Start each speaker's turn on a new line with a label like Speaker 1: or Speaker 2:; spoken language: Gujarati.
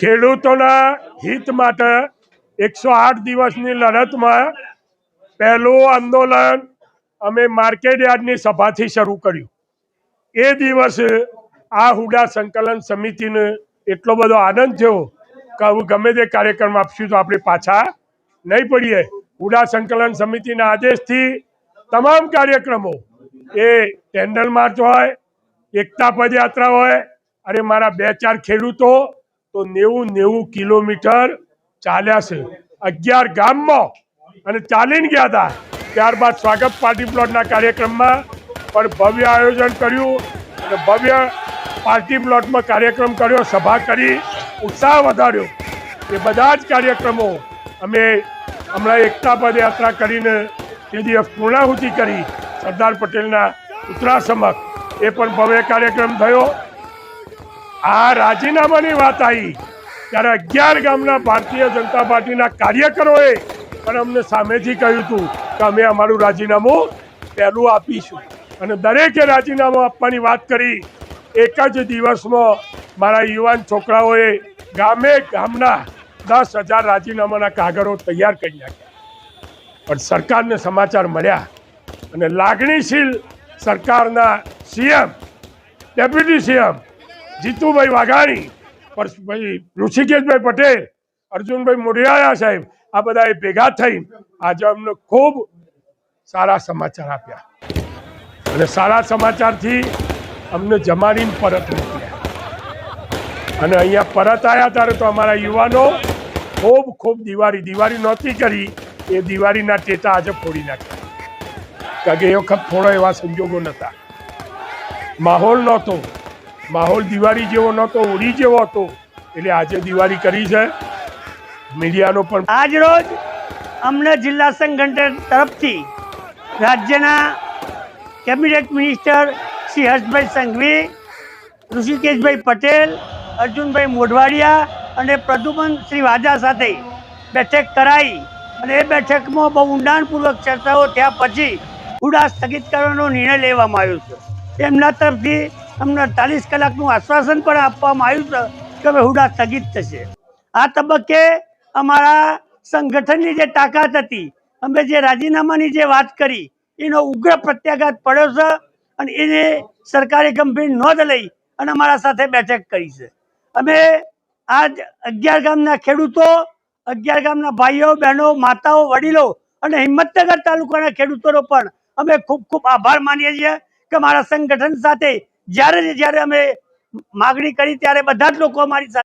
Speaker 1: ખેડૂતોના હિત માટે એકસો આઠ દિવસની લડતમાં પહેલું આંદોલન અમે માર્કેટ યાર્ડની સભાથી શરૂ કર્યું. એ દિવસે આ હુડા સંકલન સમિતિને એટલો બધો આનંદ થયો કે હવે ગમે તે કાર્યક્રમ આપશું તો આપણે પાછા નહીં પડીએ. હુડા સંકલન સમિતિના આદેશથી તમામ કાર્યક્રમો એ ટેન્ડલ માર્ચ હોય, એકતા પદયાત્રા હોય અને મારા બે ચાર ખેડૂતો તો નેવું નેવું કિલોમીટર ચાલ્યા છે. અગિયાર ગામમાં અને ચાલીને ગયા હતા. ત્યારબાદ સ્વાગત પાર્ટી પ્લોટના કાર્યક્રમમાં પણ ભવ્ય આયોજન કર્યું અને ભવ્ય પાર્ટી પ્લોટમાં કાર્યક્રમ કર્યો, સભા કરી, ઉત્સાહ વધાર્યો. એ બધા જ કાર્યક્રમો અમે હમણાં એકતા પદયાત્રા કરીને તે દિવસ પૂર્ણાહુતિ કરી. સરદાર પટેલના સમક્ષ એ પણ ભવ્ય કાર્યક્રમ થયો. આ રાજીનામાની વાત આવી ત્યારે અગિયાર ગામના ભારતીય જનતા પાર્ટીના કાર્યકરોએ પણ અમને સામેથી કહ્યું હતું કે અમે અમારું રાજીનામું પહેલું આપીશું. અને દરેકે રાજીનામું આપવાની વાત કરી. એક જ દિવસમાં મારા યુવાન છોકરાઓએ ગામે ગામના દસ હજાર રાજીનામાના કાગળો તૈયાર કરી નાખ્યા. પણ સરકારને સમાચાર મળ્યા અને લાગણીશીલ સરકારના CM, deputy CM Jitubhai Vaghani Parasbhai Rushikeshbhai Patel, Arjunbhai Modhiyala સાહેબ, આ બધાએ ભેગા થઈ આજે અમને ખૂબ સારા સમાચાર આપ્યા. અને સારા સમાચારથી અમને જમાડીને પરત મોકલ્યા. અને અહીંયા પરત આવ્યા ત્યારે તો અમારા યુવાનો ખૂબ ખૂબ દિવાળી દિવાળી નહોતી કરી, એ દિવાળીના ટેટા આજે ફોડી નાખ્યા. કારણ કે એ વખત થોડો એવા સંજોગો નહોતા. માહોલ નહોતો. માહોલ દિવાળી જેવો નહોતો, હોળી જેવો હતો. એટલે આજે દિવાળી કરી છે. મીડિયાનો પણ
Speaker 2: આજ રોજ અમને જિલ્લા સંગઠન તરફથી રાજ્યના કેબિનેટ મિનિસ્ટર શ્રી હર્ષભાઈ સંઘવી, ઋષિકેશભાઈ પટેલ, અર્જુનભાઈ મોઢવાડિયા અને પ્રદુમન શ્રી વાજા સાથે બેઠક કરાઈ. અને એ બેઠકમાં બહુ ઊંડાણપૂર્વક ચર્ચાઓ થયા પછી ઉડા સ્થગિત કરવાનો નિર્ણય લેવામાં આવ્યો છે. એમના તરફથી અમને ચાલીસ કલાકનું આશ્વાસન પણ આપવામાં આવ્યું છે કે હવે હુડા સ્થગિત થશે. આ તબક્કે અમારા સંગઠનની જે તાકાત હતી, અમે જે રાજીનામાની જે વાત કરી, એનો ઉગ્ર પ્રત્યાઘાત પડ્યો છે અને એને સરકારે ગંભીર નોંધ લઈ અને અમારા સાથે બેઠક કરી છે. અમે આજ અગિયાર ગામના ખેડૂતો, અગિયાર ગામના ભાઈઓ, બહેનો, માતાઓ, વડીલો અને હિંમતનગર તાલુકાના ખેડૂતોનો પણ અમે ખૂબ ખૂબ આભાર માનીએ છીએ કે મારા સંગઠન સાથે જ્યારે જ્યારે અમે માગણી કરી ત્યારે બધા જ લોકો અમારી